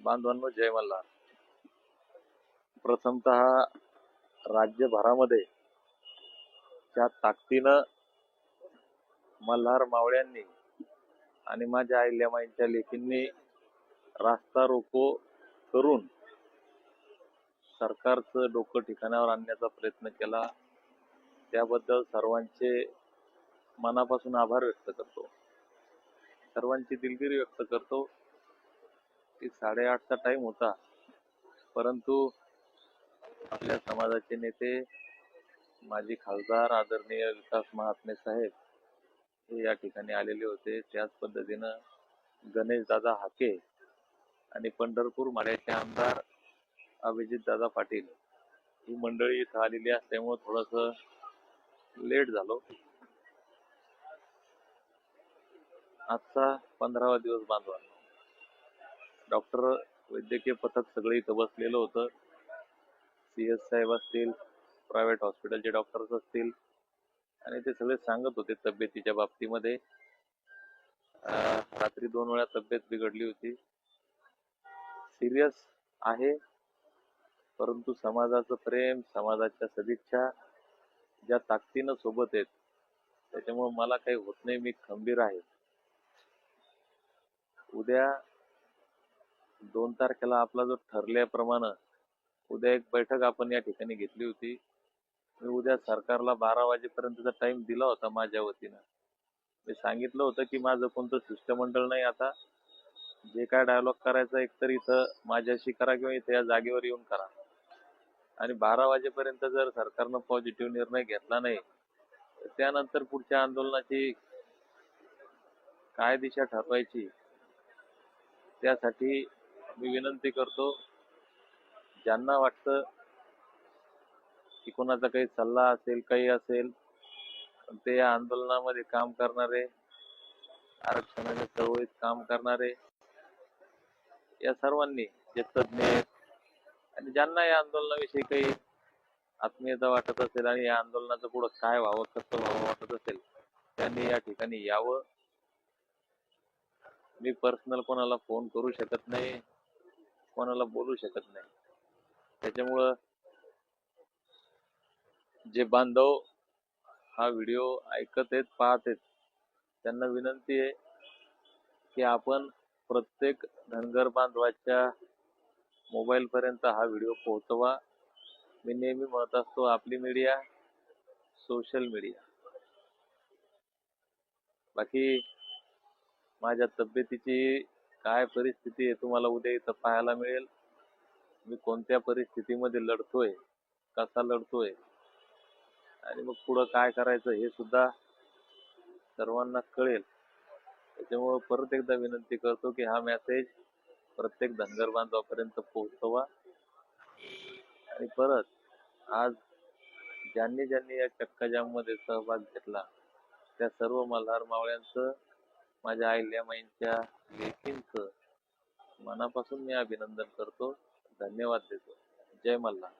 बांधवांनो जय मल्हार. प्रथमतः राज्यभरामध्ये ज्या ताकदीनं मल्हार मावळ्यांनी आणि माझ्या अहिल्यामाईंच्या लेखींनी रास्ता रोको करून सरकारचं डोकं ठिकाणावर आणण्याचा प्रयत्न केला त्याबद्दल सर्वांचे मनापासून आभार व्यक्त करतो. सर्वांची दिलगिरी व्यक्त करतो. की साडेआठचा टाइम होता. परंतु आपल्या समाजाचे नेते माजी खासदार आदरणीय विकास महात्मे साहेब हे या ठिकाणी आलेले होते. त्याच पद्धतीनं गणेश दादा हाके आणि पंढरपूर माड्याचे आमदार अभिजित दादा पाटील ही मंडळी इथं आलेली असल्यामुळं थोडस लेट झालो. आजचा पंधरावा दिवस बांधवा डॉक्टर वैद्यकीय पथक सगळे इथं बसलेलं होतं. सी एस साहेब असतील प्रायव्हेट हॉस्पिटलचे डॉक्टर्स असतील आणि ते सगळे सांगत होते तब्येतीच्या बाबतीमध्ये. रात्री दोन वेळा तब्येत बिघडली होती. सिरियस आहे परंतु समाजाचं प्रेम समाजाच्या सदिच्छा ज्या ताकदीनं सोबत आहेत त्याच्यामुळे मला काही होत नाही मी खंबीर आहे. उद्या दोन तारखेला आपला जो ठरल्याप्रमाणे उद्या एक बैठक आपण या ठिकाणी घेतली होती. मी उद्या सरकारला बारा वाजेपर्यंतचा टाइम दिला होता माझ्या वतीनं. मी सांगितलं होतं की माझं कोणतं शिष्टमंडळ नाही आता. जे काय डायलॉग करायचा एकतर इथं माझ्याशी करा किंवा इथं या जागेवर येऊन करा. आणि बारा वाजेपर्यंत जर सरकारनं पॉझिटिव्ह निर्णय घेतला नाही त्यानंतर पुढच्या आंदोलनाची काय दिशा ठरवायची त्यासाठी मी विनंती करतो ज्यांना वाटतं की कोणाचा काही सल्ला असेल काही असेल ते या आंदोलनामध्ये काम करणारे आरक्षणाच्या चळवळीत काम करणारे या सर्वांनी जे तज्ज्ञ आहेत आणि ज्यांना या आंदोलनाविषयी काही आत्मीयता वाटत असेल आणि या आंदोलनाचं पुढं काय व्हावं कसं व्हावं वाटत असेल त्यांनी या ठिकाणी यावं. मी पर्सनल कोणाला फोन करू शकत नाही. कोणाला बोलू शकत नाही. त्याच्यामुळं जे बांधव हा व्हिडिओ ऐकत आहेत पाहत आहेत त्यांना विनंती आहे की आपण प्रत्येक धनगर बांधवाच्या मोबाईल पर्यंत हा व्हिडिओ पोहोचवा. मी नेहमी म्हणत असतो आपली मीडिया सोशल मीडिया बाकी माझ्या तब्येतीची काय परिस्थिती आहे तुम्हाला उद्या इथं पाहायला मिळेल? मी कोणत्या परिस्थितीमध्ये लढतोय? कसा लढतोय? आणि मग पुढं काय करायचं हे सुद्धा सर्वांना कळेल. त्याच्यामुळं परत एकदा विनंती करतो की हा मेसेज प्रत्येक धनगर बांधवापर्यंत पोहोचवा. आणि परत आज ज्यांनी ज्यांनी या चक्काजाममध्ये सहभाग घेतला त्या सर्व मल्हार मावळ्यांचं माझ्या अहिल्यामाईंच्या लेखींचं मनापासून मी अभिनंदन करतो. धन्यवाद देतो. जय मल्हार.